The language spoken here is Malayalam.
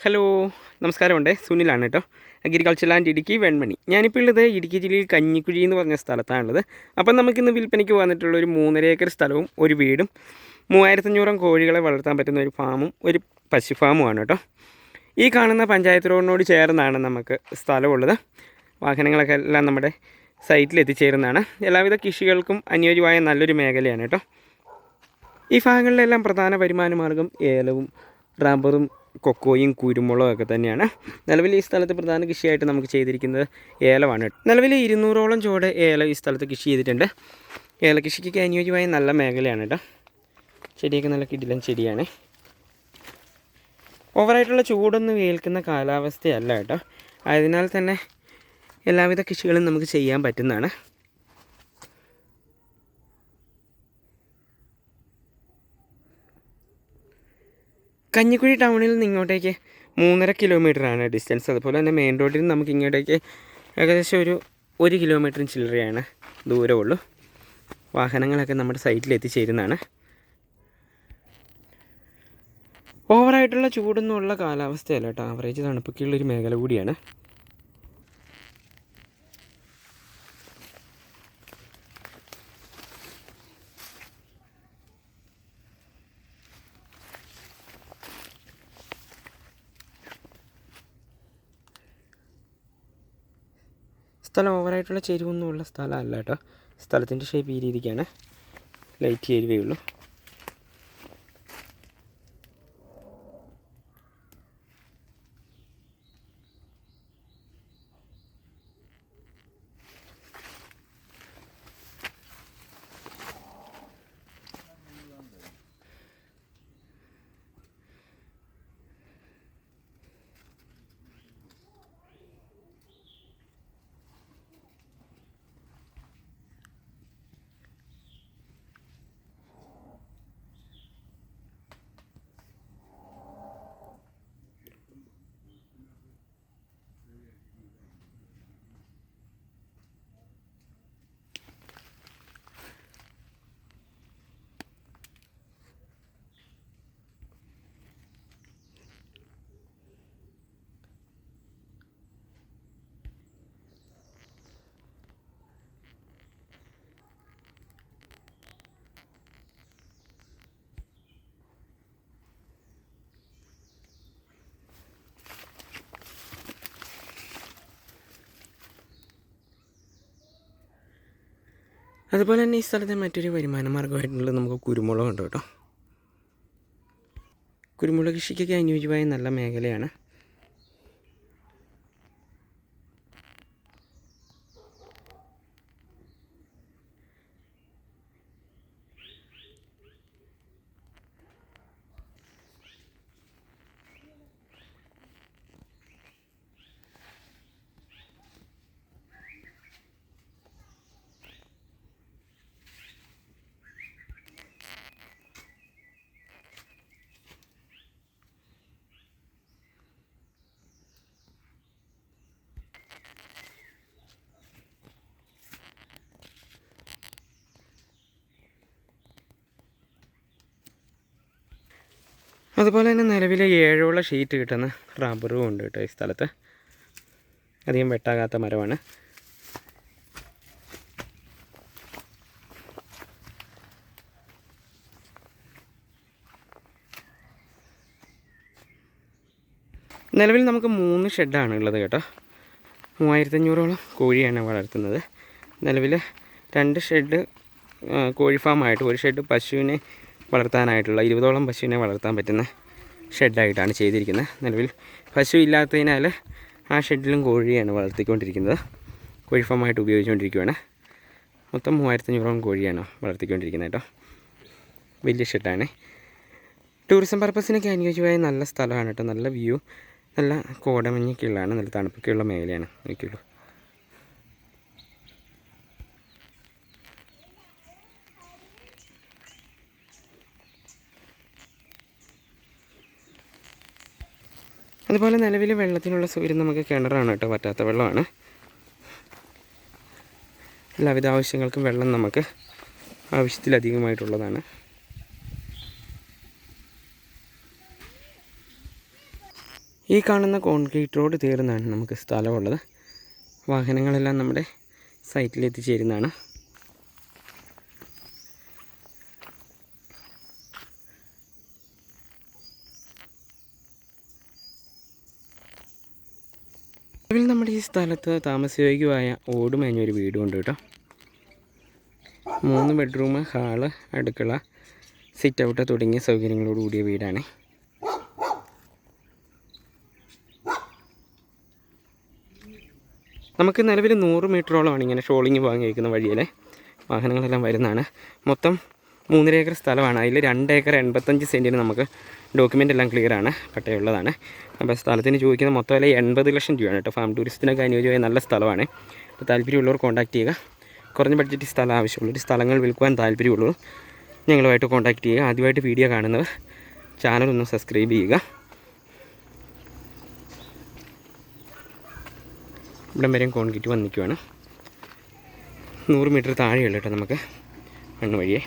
ഹലോ നമസ്കാരമുണ്ട്. സുനിലാണ് കേട്ടോ. Agriculture land Idukki Venmani. ഞാനിപ്പോൾ ഉള്ളത് ഇടുക്കി ജില്ലയിൽ കഞ്ഞിക്കുഴി എന്ന് പറഞ്ഞ സ്ഥലത്താണുള്ളത്. അപ്പം നമുക്കിന്ന് വിൽപ്പനയ്ക്ക് വന്നിട്ടുള്ള ഒരു മൂന്നര ഏക്കർ സ്ഥലവും ഒരു വീടും മൂവായിരത്തഞ്ഞൂറം കോഴികളെ വളർത്താൻ പറ്റുന്ന ഒരു ഫാമും ഒരു പശു ഫാമുമാണ് കേട്ടോ. ഈ കാണുന്ന പഞ്ചായത്ത് റോഡിനോട് ചേർന്നാണ് നമുക്ക് സ്ഥലമുള്ളത്. വാഹനങ്ങളൊക്കെ എല്ലാം നമ്മുടെ സൈറ്റിൽ എത്തിച്ചേരുന്നതാണ്. എല്ലാവിധ കൃഷികൾക്കും അനുയോജ്യമായ നല്ലൊരു മേഖലയാണ് കേട്ടോ. ഈ ഭാഗങ്ങളിലെല്ലാം പ്രധാന വരുമാന മാർഗം ഏലവും റബ്ബറും കൊക്കോയും കുരുമുളകും ഒക്കെ തന്നെയാണ്. നിലവിൽ ഈ സ്ഥലത്ത് പ്രധാന കൃഷിയായിട്ട് നമുക്ക് ചെയ്തിരിക്കുന്നത് ഏലമാണ് നിലവിൽ ഇരുന്നൂറോളം ചുവട് ഏലം ഈ സ്ഥലത്ത് കൃഷി ചെയ്തിട്ടുണ്ട്. ഏല കൃഷിക്ക് അനുയോജ്യമായ നല്ല മേഖലയാണ് കേട്ടോ. ചെടിയൊക്കെ നല്ല കിടിലൻ ചെടിയാണ്. ഓവറായിട്ടുള്ള ചൂടൊന്നും വേൽക്കുന്ന കാലാവസ്ഥയല്ല കേട്ടോ. ആയതിനാൽ തന്നെ എല്ലാവിധ കൃഷികളും നമുക്ക് ചെയ്യാൻ പറ്റുന്നതാണ്. കഞ്ഞിക്കുഴി ടൗണിൽ നിന്ന് ഇങ്ങോട്ടേക്ക് മൂന്നര കിലോമീറ്ററാണ് ഡിസ്റ്റൻസ്. അതുപോലെ തന്നെ മെയിൻ റോഡിൽ നിന്ന് നമുക്ക് ഇങ്ങോട്ടേക്ക് ഏകദേശം ഒരു ഒരു കിലോമീറ്ററും ചില്ലറയാണ് ദൂരമുള്ളൂ. വാഹനങ്ങളൊക്കെ നമ്മുടെ സൈറ്റിൽ എത്തിച്ചേരുന്നതാണ്. ഓവറായിട്ടുള്ള ചൂടൊന്നുമുള്ള കാലാവസ്ഥയല്ല കേട്ടോ. ആവറേജ് തണുപ്പൊക്കെയുള്ളൊരു മേഖല കൂടിയാണ്. സ്ഥലം ഓവറായിട്ടുള്ള ചെരുവൊന്നും ഉള്ള സ്ഥലമല്ല കേട്ടോ. സ്ഥലത്തിന്റെ ഷേപ്പ് ഈ രീതിക്കാണ്. ലൈറ്റ് ചെരുവേ ഉള്ളൂ. അതുപോലെ തന്നെ ഈ സ്ഥലത്തെ മറ്റൊരു വരുമാന മാർഗമായിട്ടുള്ളത് നമുക്ക് കുരുമുളകുണ്ട് കേട്ടോ. കുരുമുളക് കൃഷിക്കൊക്കെ അനുയോജ്യമായ നല്ല മേഖലയാണ്. അതുപോലെ തന്നെ നിലവിൽ ഏഴോളം ഷീറ്റ് കിട്ടുന്ന റബ്ബറും ഉണ്ട് കേട്ടോ ഈ സ്ഥലത്ത്. അധികം വെട്ടാകാത്ത മരമാണ്. നിലവിൽ നമുക്ക് മൂന്ന് ഷെഡാണ് ഉള്ളത് കേട്ടോ. മൂവായിരത്തഞ്ഞൂറോളം കോഴിയാണ് വളർത്തുന്നത്. നിലവിൽ രണ്ട് ഷെഡ് കോഴി ഫാമായിട്ട് ഒരു ഷെഡ് പശുവിനെ വളർത്താനായിട്ടുള്ള ഇരുപതോളം പശുവിനെ വളർത്താൻ പറ്റുന്ന ഷെഡായിട്ടാണ് ചെയ്തിരിക്കുന്നത്. നിലവിൽ പശു ഇല്ലാത്തതിനാൽ ആ ഷെഡിലും കോഴിയാണ് വളർത്തിക്കൊണ്ടിരിക്കുന്നത്. കോഴി ഫാമായിട്ട് ഉപയോഗിച്ചുകൊണ്ടിരിക്കുകയാണ് മൊത്തം മൂവായിരത്തഞ്ഞൂറോളം കോഴിയാണ് വളർത്തിക്കൊണ്ടിരിക്കുന്നത് കേട്ടോ. വലിയ ഷെഡാണ്. ടൂറിസം പർപ്പസിനൊക്കെ അനുയോജ്യമായ നല്ല സ്ഥലമാണ് കേട്ടോ. നല്ല വ്യൂ നല്ല കോടമഞ്ഞൊക്കെയുള്ളതാണ് നല്ല തണുപ്പൊക്കെയുള്ള മേഖലയാണ് നോക്കിയുള്ളൂ അതുപോലെ നിലവിൽ വെള്ളത്തിനുള്ള സൗകര്യം നമുക്ക് കിണറാണ് കേട്ടോ പറ്റാത്ത വെള്ളമാണ്. എല്ലാവിധ ആവശ്യങ്ങൾക്കും വെള്ളം നമുക്ക് ആവശ്യത്തിലധികമായിട്ടുള്ളതാണ്. ഈ കാണുന്ന കോൺക്രീറ്റ് റോഡ് തീർന്നാണ് നമുക്ക് സ്ഥലമുള്ളത്. വാഹനങ്ങളെല്ലാം നമ്മുടെ സൈറ്റിൽ എത്തിച്ചേരുന്നതാണ് നിലവിൽ നമ്മുടെ ഈ സ്ഥലത്ത് താമസയോഗ്യമായ ഓടുമേഞ്ഞൊരു വീടുണ്ട് കേട്ടോ. മൂന്ന് ബെഡ്റൂം ഹാൾ അടുക്കള സിറ്റ് ഔട്ട് തുടങ്ങിയ സൗകര്യങ്ങളോട് കൂടിയ വീടാണ്. നമുക്ക് നിലവിൽ നൂറ് മീറ്ററോളമാണ് ഇങ്ങനെ ഷോളിങ് കഴിക്കുന്ന വഴിയിലെ വാഹനങ്ങളെല്ലാം വരുന്നതാണ്. മൊത്തം മൂന്നര ഏക്കർ സ്ഥലമാണ്. അതിൽ രണ്ട് ഏക്കർ എൺപത്തഞ്ച് സെന്റിന് നമുക്ക് ഡോക്യുമെന്റ് എല്ലാം ക്ലിയർ ആണ്. പട്ടയുള്ളതാണ് അപ്പോൾ സ്ഥലത്തിന് ചോദിക്കുന്ന മൊത്തം വില എൺപത് ലക്ഷം രൂപയാണ് കേട്ടോ. ഫാം ടൂറിസത്തിനൊക്കെ അനുയോജ്യമായ നല്ല സ്ഥലമാണ്. അപ്പോൾ താല്പര്യമുള്ളവർ കോൺടാക്ട് ചെയ്യുക. കുറഞ്ഞ ബഡ്ജറ്റ് സ്ഥലം ആവശ്യമുള്ളൊരു സ്ഥലങ്ങൾ വിൽക്കുവാൻ താല്പര്യമുള്ളൂ. ഞങ്ങളുമായിട്ട് കോൺടാക്ട് ചെയ്യുക. ആദ്യമായിട്ട് വീഡിയോ കാണുന്നവർ ചാനൽ ഒന്ന് സബ്സ്ക്രൈബ് ചെയ്യുക. ഇവിടം വരെയും കോൺക്രീറ്റ് വന്നിരിക്കുവാണ്. നൂറ് മീറ്റർ താഴെയുള്ളൂ കേട്ടോ നമുക്ക് മണ്ണ് വഴിയേ.